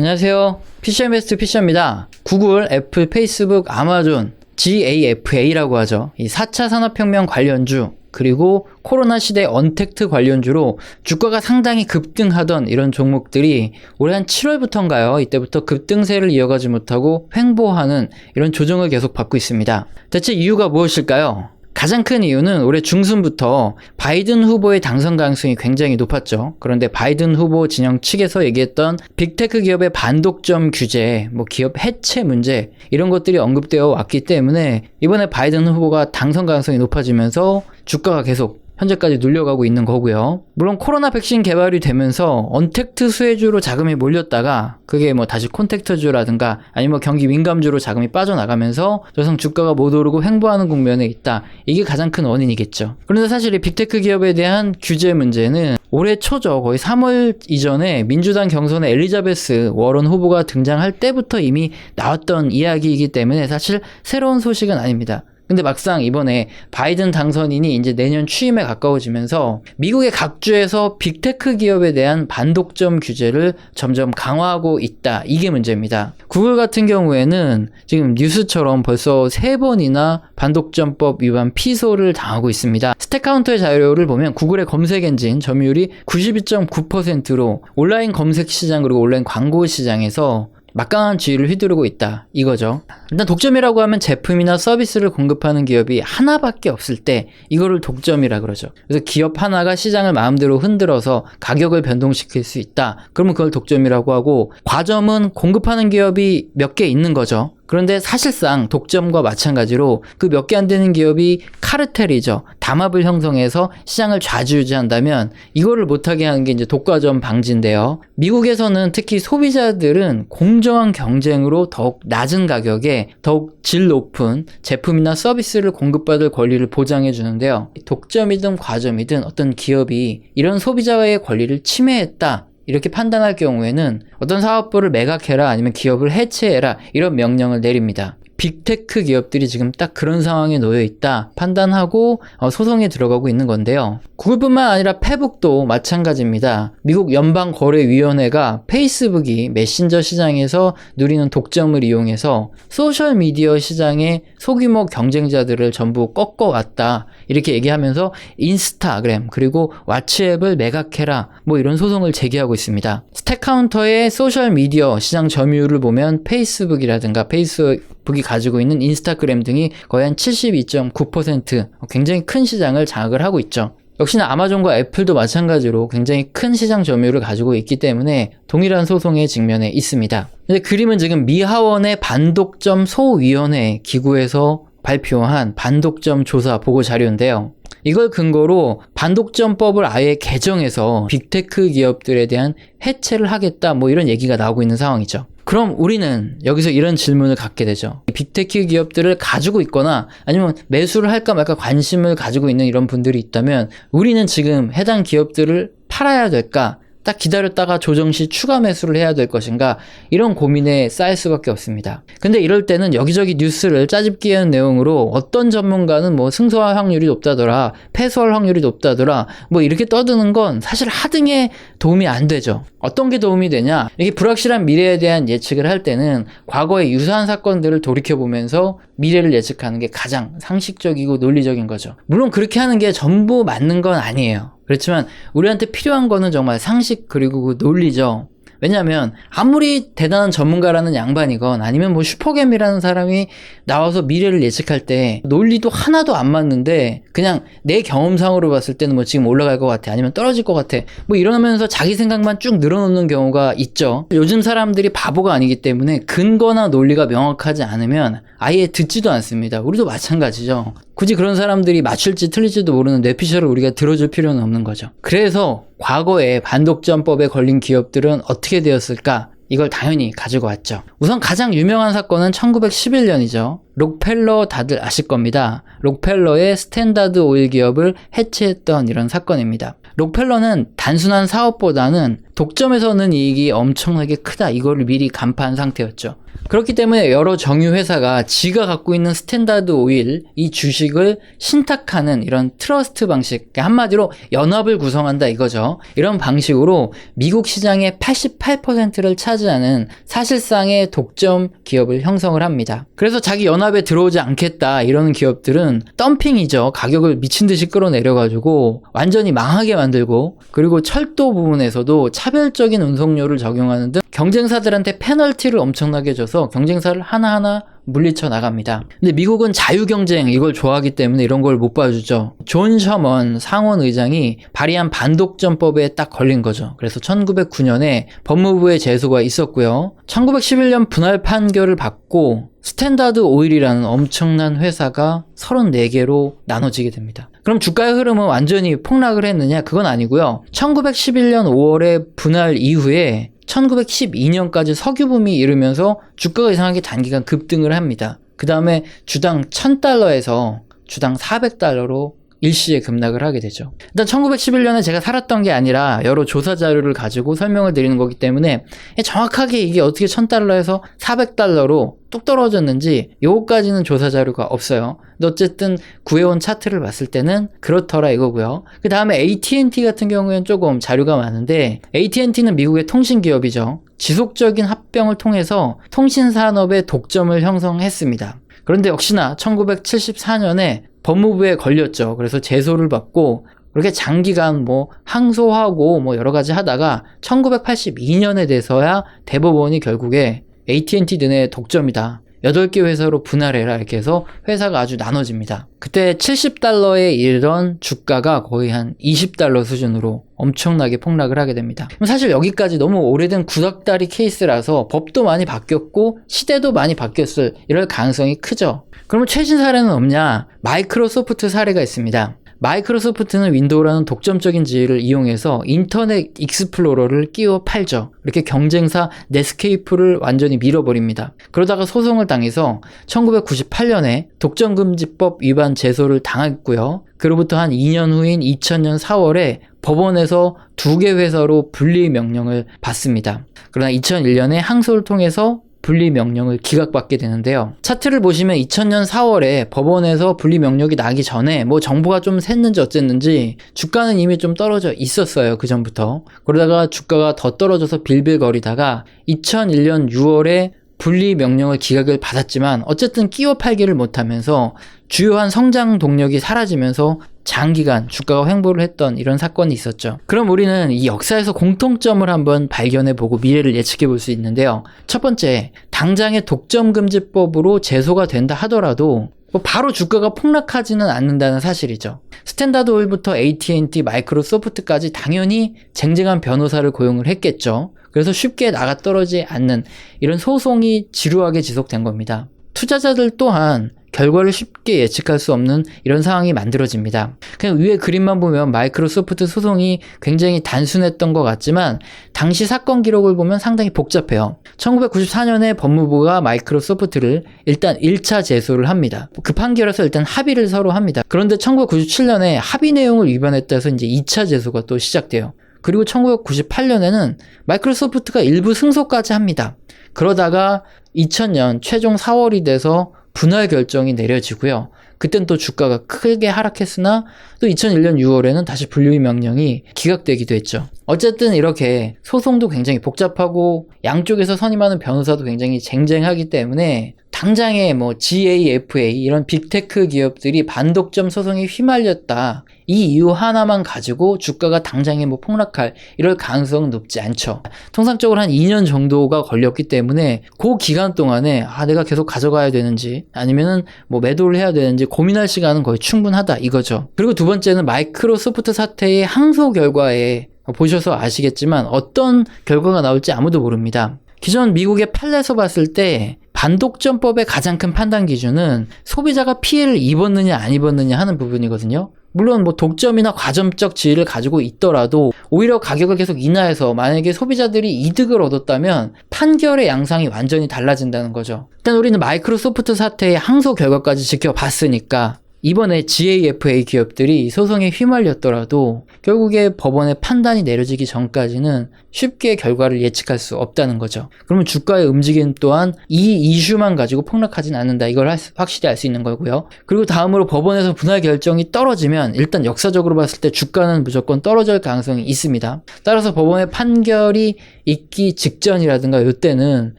안녕하세요. 피셔메스트 피셔입니다. 구글, 애플, 페이스북, 아마존, GAFA라고 하죠. 이 4차 산업혁명 관련주, 그리고 코로나 시대 언택트 관련주로 주가가 상당히 급등하던 이런 종목들이 올해 한 7월부터인가요? 이때부터 급등세를 이어가지 못하고 횡보하는 이런 조정을 계속 받고 있습니다. 대체 이유가 무엇일까요? 가장 큰 이유는 올해 중순부터 바이든 후보의 당선 가능성이 굉장히 높았죠. 그런데 바이든 후보 진영 측에서 얘기했던 빅테크 기업의 반독점 규제, 뭐 기업 해체 문제 이런 것들이 언급되어 왔기 때문에 이번에 바이든 후보가 당선 가능성이 높아지면서 주가가 계속 현재까지 눌려가고 있는 거고요. 물론 코로나 백신 개발이 되면서 언택트 수혜주로 자금이 몰렸다가 그게 뭐 다시 콘택트주라든가 아니면 뭐 경기 민감주로 자금이 빠져나가면서 더 이상 주가가 못 오르고 횡보하는 국면에 있다. 이게 가장 큰 원인이겠죠. 그런데 사실 이 빅테크 기업에 대한 규제 문제는 올해 초죠. 거의 3월 이전에 민주당 경선에 엘리자베스 워런 후보가 등장할 때부터 이미 나왔던 이야기이기 때문에 사실 새로운 소식은 아닙니다. 근데 막상 이번에 바이든 당선인이 이제 내년 취임에 가까워지면서 미국의 각 주에서 빅테크 기업에 대한 반독점 규제를 점점 강화하고 있다. 이게 문제입니다. 구글 같은 경우에는 지금 뉴스처럼 벌써 세 번이나 반독점법 위반 피소를 당하고 있습니다. 스택카운터의 자료를 보면 구글의 검색 엔진 점유율이 92.9%로 온라인 검색 시장 그리고 온라인 광고 시장에서 막강한 지위를 휘두르고 있다. 이거죠. 일단 독점이라고 하면 제품이나 서비스를 공급하는 기업이 하나밖에 없을 때 이거를 독점이라 그러죠. 그래서 기업 하나가 시장을 마음대로 흔들어서 가격을 변동시킬 수 있다. 그러면 그걸 독점이라고 하고 과점은 공급하는 기업이 몇 개 있는 거죠. 그런데 사실상 독점과 마찬가지로 그 몇 개 안 되는 기업이 카르텔이죠. 담합을 형성해서 시장을 좌지우지한다면 이거를 못하게 하는 게 이제 독과점 방지인데요. 미국에서는 특히 소비자들은 공정한 경쟁으로 더욱 낮은 가격에 더욱 질 높은 제품이나 서비스를 공급받을 권리를 보장해 주는데요. 독점이든 과점이든 어떤 기업이 이런 소비자의 권리를 침해했다. 이렇게 판단할 경우에는 어떤 사업부를 매각해라 아니면 기업을 해체해라 이런 명령을 내립니다. 빅테크 기업들이 지금 딱 그런 상황에 놓여 있다 판단하고 어, 소송에 들어가고 있는 건데요. 구글뿐만 아니라 페북도 마찬가지입니다. 미국 연방거래위원회가 페이스북이 메신저 시장에서 누리는 독점을 이용해서 소셜 미디어 시장의 소규모 경쟁자들을 전부 꺾어왔다 이렇게 얘기하면서 인스타그램 그리고 왓츠앱을 매각해라 뭐 이런 소송을 제기하고 있습니다. 스택카운터의 소셜 미디어 시장 점유율을 보면 페이스북이라든가 페이스 북이 가지고 있는 인스타그램 등이 거의 한 72.9% 굉장히 큰 시장을 장악을 하고 있죠. 역시나 아마존과 애플도 마찬가지로 굉장히 큰 시장 점유율을 가지고 있기 때문에 동일한 소송의 직면에 있습니다. 근데 그림은 지금 미 하원의 반독점 소위원회 기구에서 발표한 반독점 조사 보고 자료인데요. 이걸 근거로 반독점법을 아예 개정해서 빅테크 기업들에 대한 해체를 하겠다 뭐 이런 얘기가 나오고 있는 상황이죠. 그럼 우리는 여기서 이런 질문을 갖게 되죠. 빅테크 기업들을 가지고 있거나 아니면 매수를 할까 말까 관심을 가지고 있는 이런 분들이 있다면 우리는 지금 해당 기업들을 팔아야 될까? 딱 기다렸다가 조정 시 추가 매수를 해야 될 것인가 이런 고민에 쌓일 수밖에 없습니다. 근데 이럴 때는 여기저기 뉴스를 짜집기 하는 내용으로 어떤 전문가는 뭐 승소할 확률이 높다더라 패소할 확률이 높다더라 뭐 이렇게 떠드는 건 사실 하등에 도움이 안 되죠. 어떤 게 도움이 되냐 이게 불확실한 미래에 대한 예측을 할 때는 과거의 유사한 사건들을 돌이켜보면서 미래를 예측하는 게 가장 상식적이고 논리적인 거죠. 물론 그렇게 하는 게 전부 맞는 건 아니에요. 그렇지만 우리한테 필요한 거는 정말 상식 그리고 그 논리죠. 왜냐하면 아무리 대단한 전문가라는 양반이건 아니면 뭐 슈퍼겜이라는 사람이 나와서 미래를 예측할 때 논리도 하나도 안 맞는데 그냥 내 경험상으로 봤을 때는 뭐 지금 올라갈 것 같아 아니면 떨어질 것 같아 뭐 이러면서 자기 생각만 쭉 늘어놓는 경우가 있죠. 요즘 사람들이 바보가 아니기 때문에 근거나 논리가 명확하지 않으면 아예 듣지도 않습니다. 우리도 마찬가지죠. 굳이 그런 사람들이 맞출지 틀릴지도 모르는 뇌피셜을 우리가 들어줄 필요는 없는 거죠. 그래서 과거에 반독점법에 걸린 기업들은 어떻게 되었을까? 이걸 당연히 가지고 왔죠. 우선 가장 유명한 사건은 1911년이죠. 록펠러 다들 아실 겁니다. 록펠러의 스탠다드 오일 기업을 해체했던 이런 사건입니다. 록펠러는 단순한 사업보다는 독점에서는 이익이 엄청나게 크다. 이거를 미리 간파한 상태였죠. 그렇기 때문에 여러 정유 회사가 지가 갖고 있는 스탠다드 오일 이 주식을 신탁하는 이런 트러스트 방식, 그러니까 한마디로 연합을 구성한다 이거죠. 이런 방식으로 미국 시장의 88%를 차지하는 사실상의 독점 기업을 형성을 합니다. 그래서 자기 연합에 들어오지 않겠다 이러는 기업들은 덤핑이죠. 가격을 미친 듯이 끌어내려 가지고 완전히 망하게 만들고 그리고 철도 부분에서도 차 별적인 운송료를 적용하는 등 경쟁사들한테 페널티를 엄청나게 줘서 경쟁사를 하나하나 물리쳐 나갑니다. 근데 미국은 자유 경쟁 이걸 좋아하기 때문에 이런 걸 못 봐주죠. 존 셔먼 상원 의장이 발의한 반독점법에 딱 걸린 거죠. 그래서 1909년에 법무부에 제소가 있었고요. 1911년 분할 판결을 받고 스탠다드 오일이라는 엄청난 회사가 34개로 나눠지게 됩니다. 그럼 주가의 흐름은 완전히 폭락을 했느냐? 그건 아니고요. 1911년 5월에 분할 이후에 1912년까지 석유붐이 이르면서 주가가 이상하게 단기간 급등을 합니다. 그 다음에 주당 1000달러에서 주당 400달러로 일시에 급락을 하게 되죠. 일단 1911년에 제가 살았던 게 아니라 여러 조사 자료를 가지고 설명을 드리는 거기 때문에 정확하게 이게 어떻게 1000달러에서 400달러로 뚝 떨어졌는지 요거까지는 조사 자료가 없어요. 근데 어쨌든 구해온 차트를 봤을 때는 그렇더라 이거고요. 그 다음에 AT&T 같은 경우에는 조금 자료가 많은데 AT&T는 미국의 통신 기업이죠. 지속적인 합병을 통해서 통신 산업의 독점을 형성했습니다. 그런데 역시나 1974년에 법무부에 걸렸죠. 그래서 제소를 받고 그렇게 장기간 뭐 항소하고 뭐 여러 가지 하다가 1982년에 돼서야 대법원이 결국에 AT&T 등의 독점이다. 8개 회사로 분할해라 이렇게 해서 회사가 아주 나눠집니다. 그때 70달러에 이르던 주가가 거의 한 20달러 수준으로 엄청나게 폭락을 하게 됩니다. 사실 여기까지 너무 오래된 구닥다리 케이스라서 법도 많이 바뀌었고 시대도 많이 바뀌었을 이럴 가능성이 크죠. 그러면 최신 사례는 없냐? 마이크로소프트 사례가 있습니다. 마이크로소프트는 윈도우라는 독점적인 지위를 이용해서 인터넷 익스플로러를 끼워 팔죠. 이렇게 경쟁사 넷스케이프를 완전히 밀어버립니다. 그러다가 소송을 당해서 1998년에 독점금지법 위반 제소를 당했고요. 그로부터 한 2년 후인 2000년 4월에 법원에서 두 개 회사로 분리 명령을 받습니다. 그러나 2001년에 항소를 통해서 분리 명령을 기각받게 되는데요. 차트를 보시면 2000년 4월에 법원에서 분리 명령이 나기 전에 뭐 정보가 좀 샜는지 어쨌는지 주가는 이미 좀 떨어져 있었어요. 그 전부터. 그러다가 주가가 더 떨어져서 빌빌거리다가 2001년 6월에 분리 명령을 기각을 받았지만 어쨌든 끼워 팔기를 못하면서 주요한 성장 동력이 사라지면서 장기간 주가가 횡보를 했던 이런 사건이 있었죠. 그럼 우리는 이 역사에서 공통점을 한번 발견해 보고 미래를 예측해 볼 수 있는데요. 첫 번째, 당장의 독점금지법으로 제소가 된다 하더라도 뭐 바로 주가가 폭락하지는 않는다는 사실이죠. 스탠다드 오일부터 AT&T, 마이크로소프트까지 당연히 쟁쟁한 변호사를 고용을 했겠죠. 그래서 쉽게 나가 떨어지지 않는 이런 소송이 지루하게 지속된 겁니다. 투자자들 또한 결과를 쉽게 예측할 수 없는 이런 상황이 만들어집니다. 그냥 위에 그림만 보면 마이크로소프트 소송이 굉장히 단순했던 것 같지만 당시 사건 기록을 보면 상당히 복잡해요. 1994년에 법무부가 마이크로소프트를 일단 1차 제소를 합니다. 그 판결에서 일단 합의를 서로 합니다. 그런데 1997년에 합의 내용을 위반했다 해서 이제 2차 제소가 또 시작돼요. 그리고 1998년에는 마이크로소프트가 일부 승소까지 합니다. 그러다가 2000년 최종 4월이 돼서 분할 결정이 내려지고요. 그땐 또 주가가 크게 하락했으나 또 2001년 6월에는 다시 분류 명령이 기각되기도 했죠. 어쨌든 이렇게 소송도 굉장히 복잡하고 양쪽에서 선임하는 변호사도 굉장히 쟁쟁하기 때문에 당장에 뭐 GAFA 이런 빅테크 기업들이 반독점 소송에 휘말렸다. 이 이유 하나만 가지고 주가가 당장에 뭐 폭락할 이럴 가능성은 높지 않죠. 통상적으로 한 2년 정도가 걸렸기 때문에 그 기간 동안에 아 내가 계속 가져가야 되는지 아니면은 뭐 매도를 해야 되는지 고민할 시간은 거의 충분하다 이거죠. 그리고 두 번째는 마이크로소프트 사태의 항소 결과에 보셔서 아시겠지만 어떤 결과가 나올지 아무도 모릅니다. 기존 미국의 판례에서 봤을 때 반독점법의 가장 큰 판단 기준은 소비자가 피해를 입었느냐 안 입었느냐 하는 부분이거든요. 물론 뭐 독점이나 과점적 지위를 가지고 있더라도 오히려 가격을 계속 인하해서 만약에 소비자들이 이득을 얻었다면 판결의 양상이 완전히 달라진다는 거죠. 일단 우리는 마이크로소프트 사태의 항소 결과까지 지켜봤으니까 이번에 GAFA 기업들이 소송에 휘말렸더라도 결국에 법원의 판단이 내려지기 전까지는 쉽게 결과를 예측할 수 없다는 거죠. 그러면 주가의 움직임 또한 이 이슈만 가지고 폭락하진 않는다. 이걸 확실히 알 수 있는 거고요. 그리고 다음으로 법원에서 분할 결정이 떨어지면 일단 역사적으로 봤을 때 주가는 무조건 떨어질 가능성이 있습니다. 따라서 법원의 판결이 있기 직전이라든가 이때는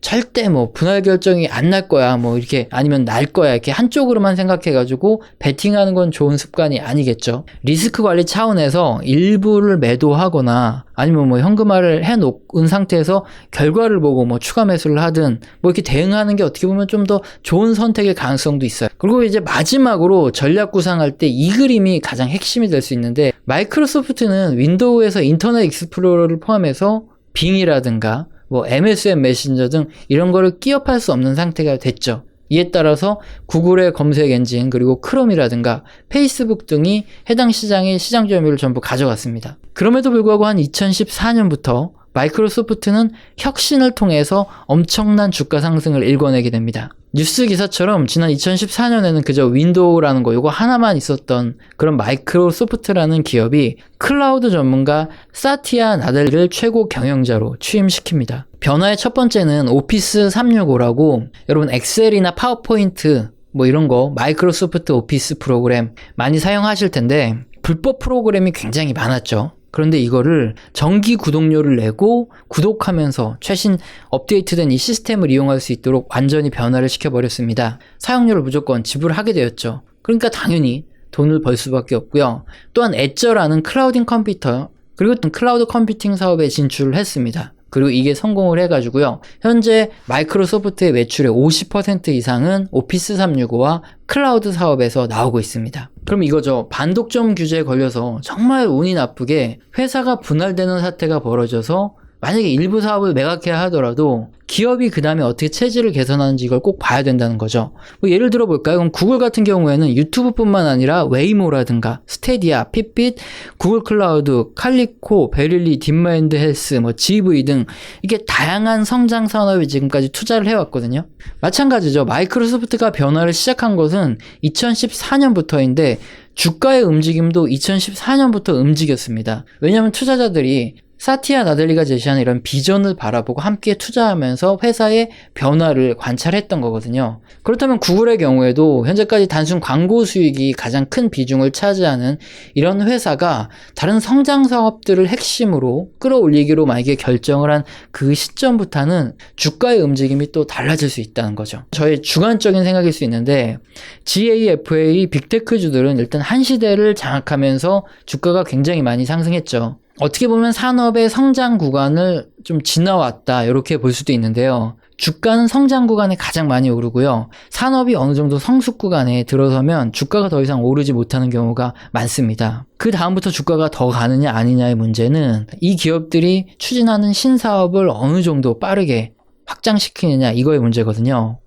절대 뭐 분할 결정이 안 날 거야 뭐 이렇게 아니면 날 거야 이렇게 한쪽으로만 생각해가지고 베팅하는 건 좋은 습관이 아니겠죠. 리스크 관리 차원에서 일부를 매도하거나 아니면 뭐 현금화를 해놓은 상태에서 결과를 보고 뭐 추가 매수를 하든 뭐 이렇게 대응하는 게 어떻게 보면 좀 더 좋은 선택일 가능성도 있어요. 그리고 이제 마지막으로 전략 구상할 때 이 그림이 가장 핵심이 될 수 있는데 마이크로소프트는 윈도우에서 인터넷 익스플로러를 포함해서 빙이라든가 뭐 MSN 메신저 등 이런 거를 끼업할 수 없는 상태가 됐죠. 이에 따라서 구글의 검색 엔진 그리고 크롬이라든가 페이스북 등이 해당 시장의 시장 점유율을 전부 가져갔습니다. 그럼에도 불구하고 한 2014년부터 마이크로소프트는 혁신을 통해서 엄청난 주가 상승을 일궈내게 됩니다. 뉴스 기사처럼 지난 2014년에는 그저 윈도우라는 거 이거 하나만 있었던 그런 마이크로소프트라는 기업이 클라우드 전문가 사티아 나델리를 최고 경영자로 취임시킵니다. 변화의 첫 번째는 오피스 365라고 여러분 엑셀이나 파워포인트 뭐 이런 거 마이크로소프트 오피스 프로그램 많이 사용하실 텐데 불법 프로그램이 굉장히 많았죠. 그런데 이거를 정기 구독료를 내고 구독하면서 최신 업데이트된 이 시스템을 이용할 수 있도록 완전히 변화를 시켜버렸습니다. 사용료를 무조건 지불하게 되었죠. 그러니까 당연히 돈을 벌 수밖에 없고요. 또한 엣저라는 클라우딩 컴퓨터 그리고 또 클라우드 컴퓨팅 사업에 진출을 했습니다. 그리고 이게 성공을 해가지고요. 현재 마이크로소프트의 매출의 50% 이상은 오피스 365와 클라우드 사업에서 나오고 있습니다. 그럼 이거죠. 반독점 규제에 걸려서 정말 운이 나쁘게 회사가 분할되는 사태가 벌어져서 만약에 일부 사업을 매각해야 하더라도 기업이 그 다음에 어떻게 체질을 개선하는지 이걸 꼭 봐야 된다는 거죠. 뭐 예를 들어 볼까요? 그럼 구글 같은 경우에는 유튜브뿐만 아니라 웨이모라든가 스테디아, 핏빛, 구글 클라우드, 칼리코, 베릴리, 딥마인드 헬스, 뭐 GV 등 이게 다양한 성장 산업에 지금까지 투자를 해왔거든요. 마찬가지죠. 마이크로소프트가 변화를 시작한 것은 2014년부터인데 주가의 움직임도 2014년부터 움직였습니다. 왜냐하면 투자자들이 사티아 나델리가 제시하는 이런 비전을 바라보고 함께 투자하면서 회사의 변화를 관찰했던 거거든요. 그렇다면 구글의 경우에도 현재까지 단순 광고 수익이 가장 큰 비중을 차지하는 이런 회사가 다른 성장 사업들을 핵심으로 끌어올리기로 만약에 결정을 한 그 시점부터는 주가의 움직임이 또 달라질 수 있다는 거죠. 저의 주관적인 생각일 수 있는데 GAFA 빅테크주들은 일단 한 시대를 장악하면서 주가가 굉장히 많이 상승했죠. 어떻게 보면 산업의 성장 구간을 좀 지나왔다 이렇게 볼 수도 있는데요. 주가는 성장 구간에 가장 많이 오르고요. 산업이 어느 정도 성숙 구간에 들어서면 주가가 더 이상 오르지 못하는 경우가 많습니다. 그 다음부터 주가가 더 가느냐 아니냐의 문제는 이 기업들이 추진하는 신사업을 어느 정도 빠르게 확장시키느냐 이거의 문제거든요.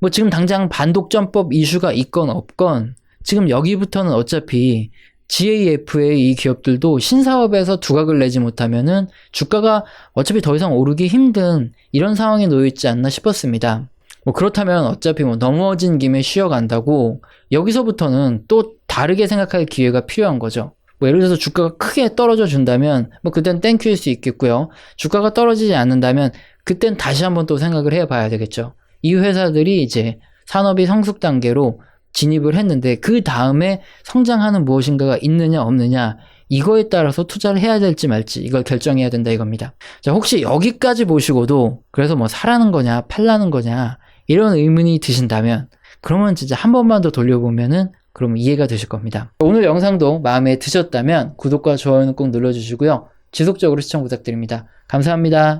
뭐 지금 당장 반독점법 이슈가 있건 없건 지금 여기부터는 어차피 GAF의 이 기업들도 신사업에서 두각을 내지 못하면은 주가가 어차피 더 이상 오르기 힘든 이런 상황에 놓여 있지 않나 싶었습니다. 뭐 그렇다면 어차피 뭐 넘어진 김에 쉬어간다고 여기서부터는 또 다르게 생각할 기회가 필요한 거죠. 뭐 예를 들어서 주가가 크게 떨어져 준다면 뭐 그땐 땡큐일 수 있겠고요. 주가가 떨어지지 않는다면 그땐 다시 한번 또 생각을 해봐야 되겠죠. 이 회사들이 이제 산업이 성숙 단계로 진입을 했는데 그 다음에 성장하는 무엇인가가 있느냐 없느냐 이거에 따라서 투자를 해야 될지 말지 이걸 결정해야 된다 이겁니다. 자 혹시 여기까지 보시고도 그래서 뭐 사라는 거냐 팔라는 거냐 이런 의문이 드신다면 그러면 진짜 한 번만 더 돌려보면은 그럼 이해가 되실 겁니다. 오늘 영상도 마음에 드셨다면 구독과 좋아요는 꼭 눌러주시고요. 지속적으로 시청 부탁드립니다. 감사합니다.